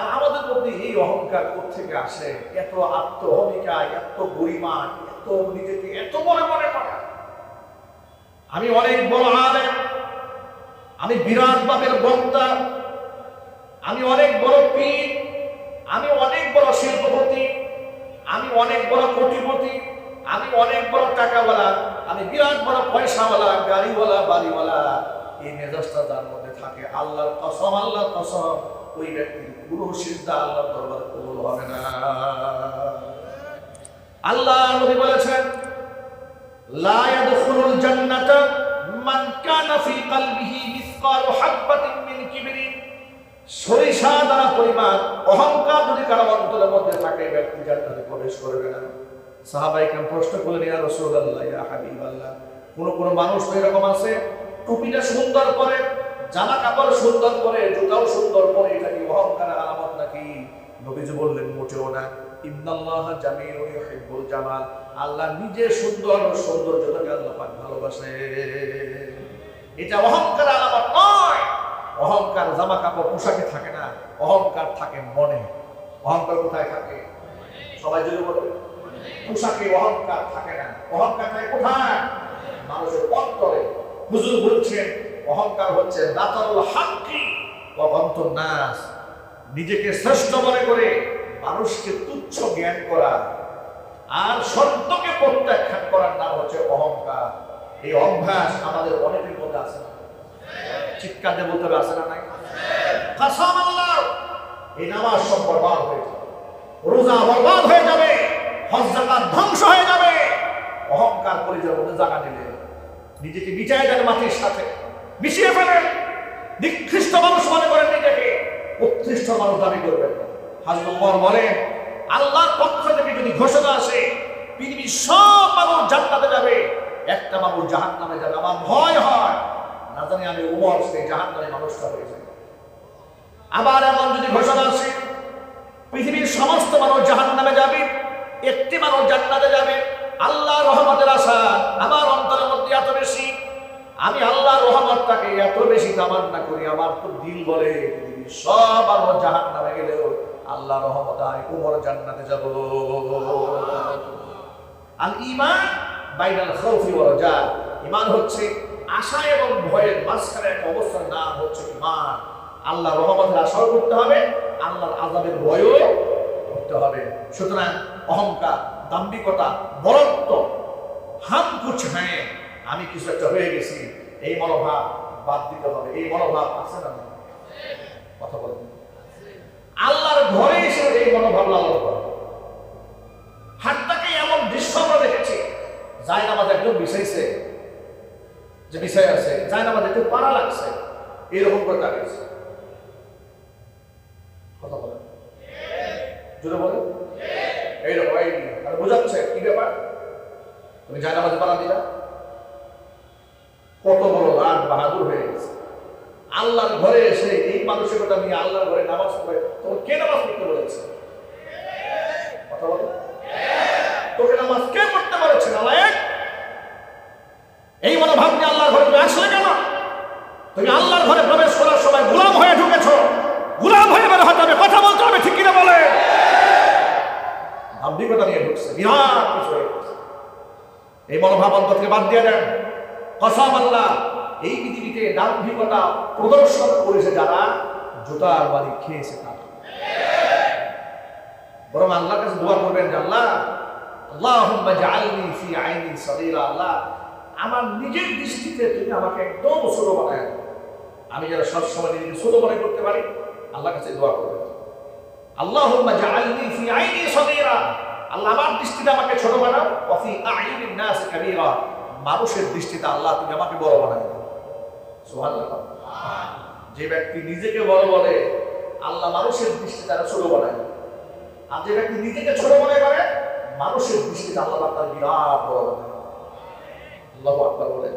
আর আমাদের মধ্যে এই অহংকার থেকে আসে? এত আত্মহমিকা, এত গরিমা এত নিজেকে এত মনে মনে করা। আমি অনেক বড় আলেম। আমি বিরাট বাপের বক্তা। আমি অনেক বড় পীর। আমি অনেক বড় শিল্পপতি। আমি অনেক বড় কোটিপতি। আমি অনেক বড় টাকাওয়ালা। আমি বিরাট বড় পয়সাওয়ালা, গাড়িওয়ালা, বাড়িওয়ালা। এই মেজাজটা যার মধ্যে থাকে? আল্লাহর কসম আল্লাহর কসম। ওই ব্যক্তির পুরো সিদ্ধা আল্লাহর দরবারে কবুল হবে না। আল্লাহ নবী বলেছেন, লা ইয়াদখুলুল জান্নাতা মান কানা ফি কলবিহি মিসকাল হাববাতিন মিন কিবরিন সরিষা দ্বারা পরিমাণ অহংকার যদি কারও অন্তরের মধ্যে থাকে ব্যক্তি জান্নাতে প্রবেশ করবে না। সাহাবাই কেন প্রশ্ন করলেন, ইয়া রাসূলুল্লাহ, ইয়া হাবিবাল্লাহ, কোন কোন মানুষ তো এরকম আছে? টুপিটা সুন্দর করে জামা কাপড় সুন্দর করে জুতাও সুন্দর করে এটা কি অহংকার আলামত নাকি? নবীজি বললেন, মোটেও না। ইন্নাল্লাহ জামিলুন ইউহিব্বুল জামাল। আল্লাহ নিজে সুন্দর সৌন্দর্যটাকে আল্লাহ পাক ভালোবাসে এটা অহংকার আলামত নয়। অহংকার জামা কাপড় পোশাকে থাকে না, অহংকার থাকে মনে। অহংকার কোথায় থাকে? সবাই যদি বলবে পোশাকে অহংকার থাকে না। অহংকার থাকে কোথায়? মানুষের অন্তরে। হুজুর বলছেন অহংকার হচ্ছে দাতারুল হাক্কি নাস। নিজেকে শ্রেষ্ঠ মনে করে মানুষকে তুচ্ছ জ্ঞান করা আর সত্যকে প্রত্যাখ্যান করার নাম হচ্ছে অহংকার। এই অভ্যাস আমাদের অনেকের মধ্যে আছে। চিৎকার দিয়ে বলতে হবে, আছে না নাই? এই নামাজ সব বরবাদ হয়ে যাবে রোজা বরবাদ হয়ে যাবে, হজ জাকাত ধ্বংস হয়ে যাবে। অহংকার পরিচয় মধ্যে জায়গা দিলে নিজেকে মিটাই দেন মাটির সাথে মিশিয়ে ফেলেন নিকৃষ্ট মানুষ মনে করেন নিজেকে উৎকৃষ্ট মানুষ দাবি করবেন হাজরত উমর বলেন, আল্লাহর পক্ষ থেকে যদি ঘোষণা আসে, পৃথিবীর সব মানুষ জান্নাতে যাবে। একটা মানুষ জাহান নামে যাবে। আমার ভয় হয়। না জানি আমি উমর সেই জাহান নামে মানুষটা হয়ে যাবে আবার এমন যদি ঘোষণা আসে, পৃথিবীর সমস্ত মানুষ জাহান নামে যাবে, একটি মানুষ জান্নাতে যাবে। আল্লাহ আমি আল্লাহর রহমতটাকে এত বেশি তামান্না করি, আমার তো দিল বলে সব আমার জাহান নামে গেলেও আল্লাহ রহমত আয় উমর জান্নাতে যাব। আল ইমান বাইনাল খাউফি ওয়াল রাজা ইমান হচ্ছে আশা এবং ভয়ের মাঝখানে একটা অবস্থার নাম হচ্ছে ইমান আল্লাহ রহমতের আশাও করতে হবে, আল্লাহর আযাবের ভয়ও করতে হবে। সুতরাং অহংকার, দাম্ভিকতা, বরত্ব, হাম কুছ হ্যাঁ আমি কিছু একটা হয়ে গেছি। এই মনোভাব বাদ দিতে হবে। এই মনোভাব আছে না কথা বলেন। আল্লাহর ঘরে এসে এই মনোভাব লালন করে। হাতটাকে এমন দৃশ্য আমরা দেখেছি যাই নামাজ একদম বিষাইছে যে বিষয় আছে যাই নামাজ একটু পাড়া লাগছে, এরকম করে তাকিয়েছে কথা বলেন। জোরে বলেন। এইরকম এই আর বোঝাচ্ছে কি ব্যাপার? তুমি যাই নামাজে পাড়া দিলা? কত বড় লাট বাহাদুর হয়ে গেছে। আল্লাহর ঘরে এসে এই মানসিকতা নিয়ে আল্লাহর ঘরে নামাজ পড়ে তোমার কে নামাজ পড়তে বলেছে? কথা বলো। তোকে নামাজ কে পড়তে বলেছে নালায়েক এই মনোভাব নিয়ে আল্লাহর ঘরে তুমি আসলে কেন? তুমি আল্লাহর ঘরে প্রবেশ করার সময় গোলাম হয়ে ঢুকেছো। গোলাম হয়ে বের হতে হবে, কথা বলতে হবে, ঠিক কিনা বলে? দাম্ভিকতা নিয়ে ঢুকছে, বিরাট কিছু এই মনোভাব অন্তর থেকে বাদ দিয়ে দেন। কসম আল্লাহ, এই পৃথিবীতে দাম্ভিকতা প্রদর্শন করেছে যারা, জুতার বাড়ি খেয়েছে তারা। বরং আল্লাহর কাছে দোয়া করবেন যে আল্লাহ, আল্লাহুম্মা জাআলনি ফি আইনি সাগীরা, আল্লাহ, আমার নিজের দৃষ্টিতে তুমি আমাকে একদম ছোট বানায় দাও। আমি যেন সবসময় নিজেকে ছোট মনে করতে পারি। আল্লাহর কাছে দোয়া করবেন। আল্লাহুম্মা জাআলনি ফি আইনি সাগীরা, আল্লাহ, আমার দৃষ্টিতে আমাকে ছোট বানাও। ওয়া ফি আইনিন নাস কাবীরা। মানুষের দৃষ্টিতে আল্লাহ তুমি আমাকে বড় সুবহানাল্লাহ। যে ব্যক্তি নিজেকে বড় বলে, আল্লাহ মানুষের দৃষ্টি তারা ছোট বানায় আর যে ব্যক্তি নিজেকে ছোট মনে করে, মানুষের দৃষ্টিতে আল্লাহ তার বিরাট বড় বানায় আল্লাহ আকবর বলে